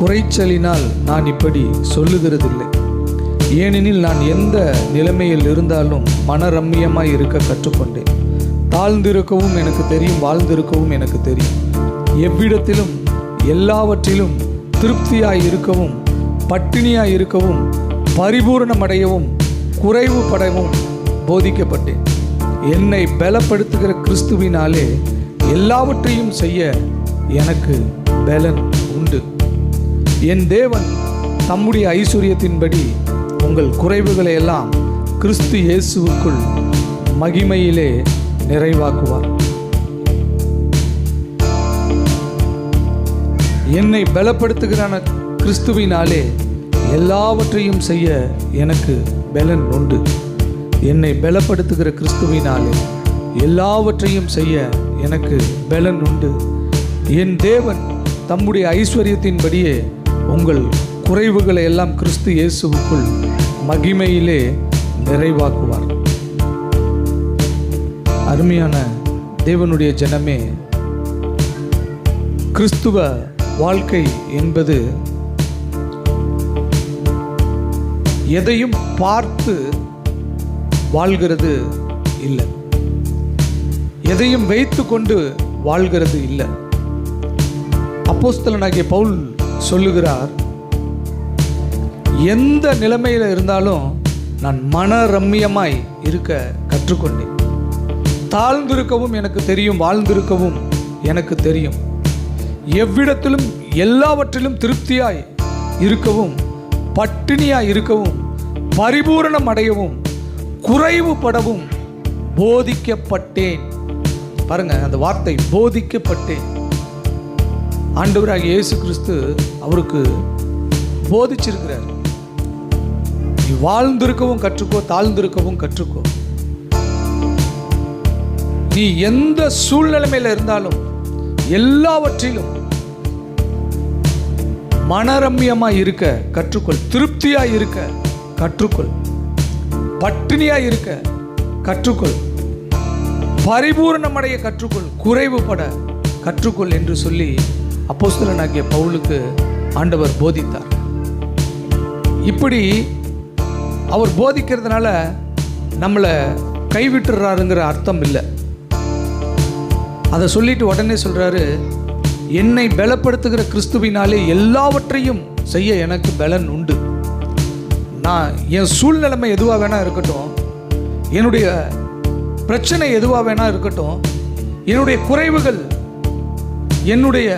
குறைச்சலினால் நான் இப்படி சொல்லுகிறதில்லை. ஏனெனில் நான் எந்த நிலைமையில் இருந்தாலும் மனரம்மியமாய் இருக்க கற்றுக்கொண்டேன். தாழ்ந்திருக்கவும் எனக்கு தெரியும் வாழ்ந்திருக்கவும் எனக்கு தெரியும். எவ்விடத்திலும் எல்லாவற்றிலும் திருப்தியாய் இருக்கவும் பட்டினியாய் இருக்கவும் பரிபூரணமடையவும் குறைவுபடவும் போதிக்கப்பட்டேன். என்னை பலப்படுத்துகிற கிறிஸ்துவினாலே எல்லாவற்றையும் செய்ய எனக்கு பலன் உண்டு. என் தேவன் தம்முடைய ஐஸ்வர்யத்தின்படி உங்கள் குறைவுகளை எல்லாம் கிறிஸ்து இயேசுவுக்குள் மகிமையிலே நிறைவாக்குவார். என்னை பலப்படுத்துகிறான கிறிஸ்துவினாலே எல்லாவற்றையும் செய்ய எனக்கு பலன் உண்டு. என்னை பலப்படுத்துகிற கிறிஸ்துவினாலே எல்லாவற்றையும் செய்ய எனக்கு பலன் உண்டு. என் தேவன் தம்முடைய ஐஸ்வர்யத்தின்படியே உங்கள் குறைவுகளை எல்லாம் கிறிஸ்து இயேசுவுக்குள் மகிமையிலே நிறைவாக்குவார். அருமையான தேவனுடைய ஜனமே கிறிஸ்துவ வாழ்க்கை என்பது எதையும் பார்த்து வாழ்கிறது இல்லை. எதையும் வைத்து கொண்டு வாழ்கிறது இல்லை. அப்போஸ்தலனாகிய பவுல் சொல்லுகிறார் எந்த நிலைமையில் இருந்தாலும் நான் மன ரம்மியமாய் இருக்க கற்றுக்கொண்டேன். தாழ்ந்திருக்கவும் எனக்கு தெரியும் வாழ்ந்திருக்கவும் எனக்கு தெரியும். எவ்விடத்திலும் எல்லாவற்றிலும் திருப்தியாய் இருக்கவும் பட்டினியாய் இருக்கவும் பரிபூரணம் அடையவும் குறைவுபடவும் போதிக்கப்பட்டேன். பாருங்க அந்த வார்த்தை போதிக்கப்பட்டேன். ஆண்டவராக இயேசு கிறிஸ்து அவருக்கு போதிச்சிருக்கிறார். நீ வாழ்ந்திருக்கவும் கற்றுக்கோ தாழ்ந்திருக்கவும் கற்றுக்கோ. நீ எந்த சூழ்நிலைமையில் இருந்தாலும் எல்லாவற்றிலும் மனரம்யமாய் இருக்க கற்றுக்கொள் திருப்தியா இருக்க கற்றுக்கொள் பட்டினியா இருக்க கற்றுக்கொள் பரிபூரணமடைய கற்றுக்கொள் குறைவுபட கற்றுக்கொள் என்று சொல்லி அப்போஸ்தலனாகிய பவுலுக்கு ஆண்டவர் போதித்தார். இப்படி அவர் போதிக்கிறதுனால நம்மளை கைவிட்டுறாருங்கிற அர்த்தம் இல்லை. அதை சொல்லிட்டு உடனே சொல்கிறாரு என்னை பலப்படுத்துகிற கிறிஸ்துவினாலே எல்லாவற்றையும் செய்ய எனக்கு பலன் உண்டு. நான் என் சூழ்நிலைமை எதுவாக வேணால் இருக்கட்டும் என்னுடைய பிரச்சனை எதுவாக வேணா இருக்கட்டும் என்னுடைய குறைவுகள் என்னுடைய